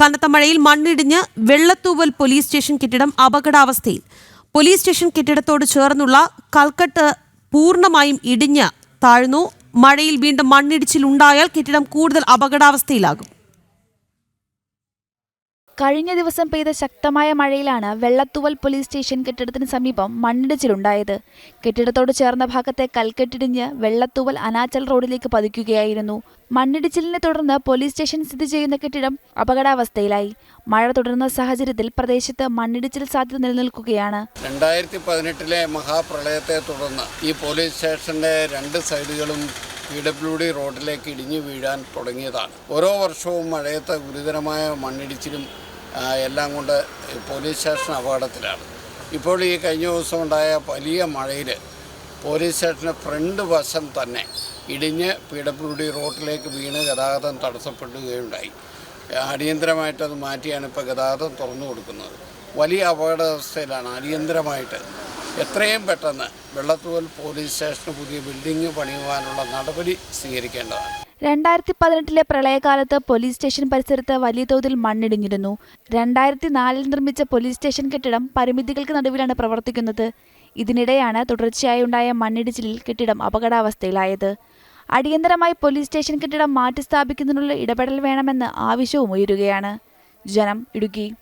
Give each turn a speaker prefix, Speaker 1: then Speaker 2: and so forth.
Speaker 1: കനത്ത മഴയിൽ മണ്ണിടിഞ്ഞ് വെള്ളത്തൂവൽ പോലീസ് സ്റ്റേഷൻ കെട്ടിടം അപകടാവസ്ഥയിൽ. പോലീസ് സ്റ്റേഷൻ കെട്ടിടത്തോട് ചേർന്നുള്ള കൽക്കട്ട് പൂർണമായും ഇടിഞ്ഞ് താഴ്ന്നു. മഴയിൽ വീണ്ടും മണ്ണിടിച്ചിലുണ്ടായാൽ കെട്ടിടം കൂടുതൽ അപകടാവസ്ഥയിലാകും.
Speaker 2: കഴിഞ്ഞ ദിവസം പെയ്ത ശക്തമായ മഴയിലാണ് വെള്ളത്തുവൽ പോലീസ് സ്റ്റേഷൻ കെട്ടിടത്തിന് സമീപം മണ്ണിടിച്ചിലുണ്ടായത്. കെട്ടിടത്തോട് ചേർന്ന ഭാഗത്തെ കൽക്കെട്ടിടിഞ്ഞ് വെള്ളത്തുവൽ അനാച്ചൽ റോഡിലേക്ക് പതിക്കുകയായിരുന്നു. മണ്ണിടിച്ചിലിനെ തുടർന്ന് പോലീസ് സ്റ്റേഷൻ സ്ഥിതി ചെയ്യുന്ന കെട്ടിടം അപകടാവസ്ഥയിലായി. മഴ തുടരുന്ന സാഹചര്യത്തിൽ പ്രദേശത്ത് മണ്ണിടിച്ചിൽ സാധ്യത നിലനിൽക്കുകയാണ്.
Speaker 3: രണ്ടായിരത്തി പതിനെട്ടിലെ മഹാപ്രളയത്തെ തുടർന്ന് ഈ പോലീസ് സ്റ്റേഷന്റെ രണ്ട് സൈഡുകളും പി ഡബ്ല്യു ഡി റോഡിലേക്ക് ഇടിഞ്ഞു വീഴാൻ തുടങ്ങിയതാണ്. ഓരോ വർഷവും മഴയത്തെ ഗുരുതരമായ മണ്ണിടിച്ചിലും എല്ലാം കൊണ്ട് പോലീസ് സ്റ്റേഷൻ അപകടത്തിലാണ്. ഇപ്പോൾ ഈ കഴിഞ്ഞ ദിവസം ഉണ്ടായ വലിയ മഴയിൽ പോലീസ് സ്റ്റേഷന്റെ ഫ്രണ്ട് വശം തന്നെ ഇടിഞ്ഞ് പി ഡബ്ല്യു ഡി റോഡിലേക്ക് വീണ് ഗതാഗതം തടസ്സപ്പെടുകയുണ്ടായി. അടിയന്തരമായിട്ടത് മാറ്റിയാണ് ഇപ്പോൾ ഗതാഗതം തുറന്നു കൊടുക്കുന്നത്. വലിയ അപകടാവസ്ഥയിലാണ് അടിയന്തരമായിട്ട് എത്രയും പെട്ടെന്ന് വെള്ളത്തൂവൽ പോലീസ് സ്റ്റേഷന് പുതിയ ബിൽഡിംഗ് പണിയുവാനുള്ള നടപടി സ്വീകരിക്കേണ്ടതാണ്.
Speaker 2: രണ്ടായിരത്തി പതിനെട്ടിലെ പ്രളയകാലത്ത് പോലീസ് സ്റ്റേഷൻ പരിസരത്ത് വലിയ തോതിൽ മണ്ണിടിഞ്ഞിരുന്നു. രണ്ടായിരത്തി നാലിൽ നിർമ്മിച്ച പോലീസ് സ്റ്റേഷൻ കെട്ടിടം പരിമിതികൾക്ക് നടുവിലാണ് പ്രവർത്തിക്കുന്നത്. ഇതിനിടെയാണ് തുടർച്ചയായി ഉണ്ടായ മണ്ണിടിച്ചിലിൽ കെട്ടിടം അപകടാവസ്ഥയിലായത്. അടിയന്തരമായി പോലീസ് സ്റ്റേഷൻ കെട്ടിടം മാറ്റി സ്ഥാപിക്കുന്നതിനുള്ള ഇടപെടൽ വേണമെന്ന് ആവശ്യവും ഉയരുകയാണ്. ജനം ഇടുക്കി.